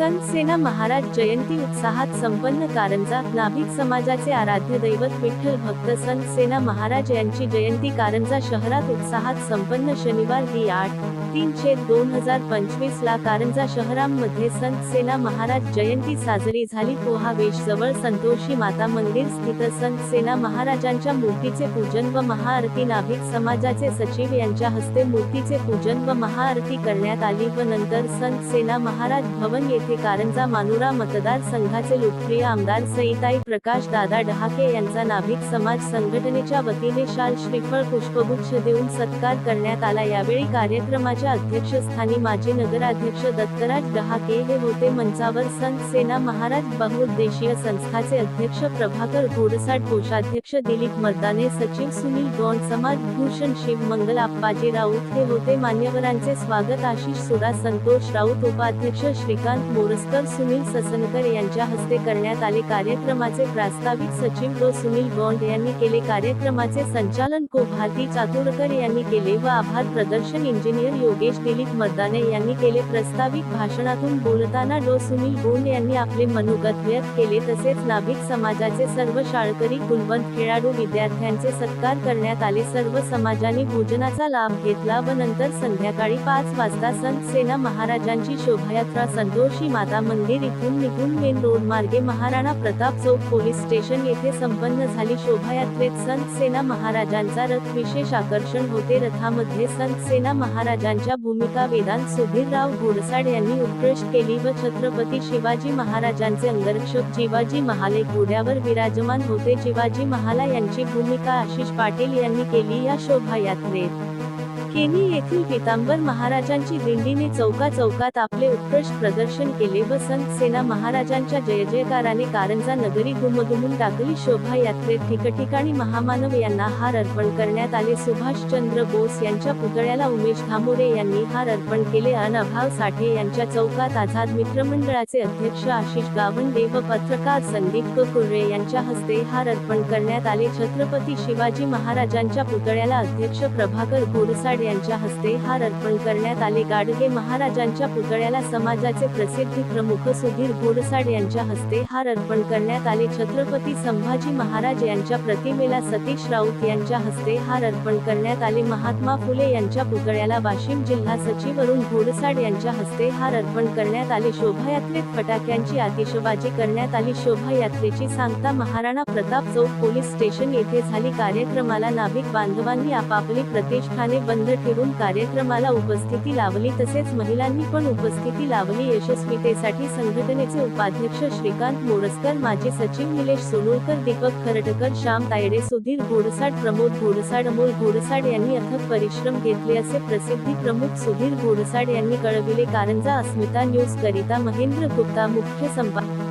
संतसेना महाराज जयंती उत्साहात संपन्न कारंजा नाभिक समाजाचे आराध्य दैवत विठ्ठल भक्त संतसेना महाराज यांची जयंती कारंजा शहरात उत्साहात संपन्न शनिवार दि आठ तीन दोन हजार पंचवीस ला कारंजा शहरामध्ये संतसेना महाराज जयंती साजरी झाली. पोहावेश जवळ संतोषी माता मंदिर स्थित संतसेना महाराजांच्या मूर्तीचे पूजन व महाआरती नाभिक समाजाचे सचिव यांच्या हस्ते मूर्तीचे पूजन व महाआरती करण्यात आली व नंतर संतसेना महाराज भवन येथे कारंजा मानुरा मतदारसंघाचे लोकप्रिय आमदार सईताई प्रकाश दादा डहाके यांचा नाभिक समाज संघटनेच्या वतीने शाल श्रीफळ पुष्पगुच्छ देऊन सत्कार करण्यात आला. यावेळी कार्यक्रमाच्या अध्यक्षस्थानी माजी नगराध्यक्ष दत्तराज डहाके हे होते. मंचावर संत सेना महाराज बहुउद्देशीय संस्थाचे अध्यक्ष प्रभाकर घोडसाट कोषाध्यक्ष दिलीप मर्दाने सचिव सुनील गौंड समाज भूषण शिव मंगल आप्पाजी राऊत हे होते. मान्यवरांचे स्वागत आशिष सुरा संतोष राऊत उपाध्यक्ष श्रीकांत मोरसकर सुनील ससनकर यांच्या हस्ते करण्यात आले कार्यक्रमाचे प्रास्ताविक सचिव व सुनील बॉन्ड यांनी केले कार्यक्रमाचे संचालन. को. भारती चातुरकर यांनी केले व आभार प्रदर्शन. इंजिनियर योगेश दिलीप मर्दाने यांनी केले प्रास्ताविक भाषणातून बोलताना डो. सुनील गोंड यांनी आपले मनोगत व्यक्त केले. तसेच नाभिक समाजाचे सर्व शाळकरी कुलवंत खेळाडू विद्यार्थ्यांचे सत्कार करण्यात आले. सर्व समाजाने भोजनाचा लाभ घेतला व नंतर संध्याकाळी पाच वाजता संत सेना महाराजांची शोभायात्रा संतोषी माता मंदिर इथून निघून मेन रोड मार्गे महाराणा प्रताप चौक पोलीस स्टेशन येथे संपन्न झाली शोभायात्रेत संत सेना महाराजांचा रथ. विशेष आकर्षण होते. रथामध्ये संत सेना महाराजांच्या भूमिका वेदांत सुधीरराव घोडसाड यांनी उत्कृष्ट केली व छत्रपती शिवाजी महाराजांचे अंगरक्षक जिवाजी महाले घोड्यावर विराजमान होते. शिवाजी महाला यांची भूमिका आशिष पाटील यांनी केली या शोभायात्रेत. केनी येथील पितांबर महाराजांची दिंडीने चौका चौकात आपले उत्कृष्ट प्रदर्शन केले व संत सेना महाराजांच्या जय जयकाराने कारंजा नगरी घुमघुमून टाकली. शोभा यात्रेत ठिकठिकाणी महामानव यांना हार अर्पण करण्यात आले. सुभाषचंद्र बोस यांच्या पुतळ्याला उमेश धामोरे यांनी हार अर्पण केले. अनभाव साठे यांच्या चौकात आझाद मित्रमंडळाचे अध्यक्ष आशिष गावंडे व पत्रकार संदीप कुर्रे यांच्या हस्ते हार अर्पण करण्यात आले. छत्रपती शिवाजी महाराजांच्या पुतळ्याला अध्यक्ष प्रभाकर घोडसाड यांच्या हस्ते हार अर्पण करण्यात आले. गाडगे महाराजांच्या पुतळ्याला समाजाचे प्रसिद्ध प्रमुख सुधीर घोडसाड यांच्या हस्ते हार अर्पण करण्यात आले. छत्रपती संभाजी महाराज यांच्या प्रतिमेला सतीश राऊत यांच्या हस्ते हार अर्पण करण्यात आले. महात्मा फुले यांच्या पुतळ्याला वाशिम जिल्हा सचिव अरुण घोडसाड यांच्या हस्ते हार अर्पण करण्यात आले. शोभायात्रेत फटाक्यांची आतिषबाजी करण्यात आली. शोभायात्रेची सांगता महाराणा प्रताप चौक पोलीस स्टेशन येथे झाली. कार्यक्रमाला नाभिक बांधवांनी आपापली प्रतिष्ठाने बंद ठेवून कार्यक्रमाला उपस्थिती लावली तसेच महिलांनी पण उपस्थिती लावली. यशस्वीतेसाठी संघटनेचे उपाध्यक्ष श्रीकांत मोडसकर माजी सचिव निलेश सोनोळकर दीपक खरटकर श्याम तायडे सुधीर घोडसाड प्रमोद घोडसाड अमोल घोडसाड यांनी अथक परिश्रम घेतले असे प्रसिद्धी प्रमुख सुधीर घोडसाड यांनी कळविले. कारंजा अस्मिता न्यूज करिता महेंद्र गुप्ता मुख्य संपादक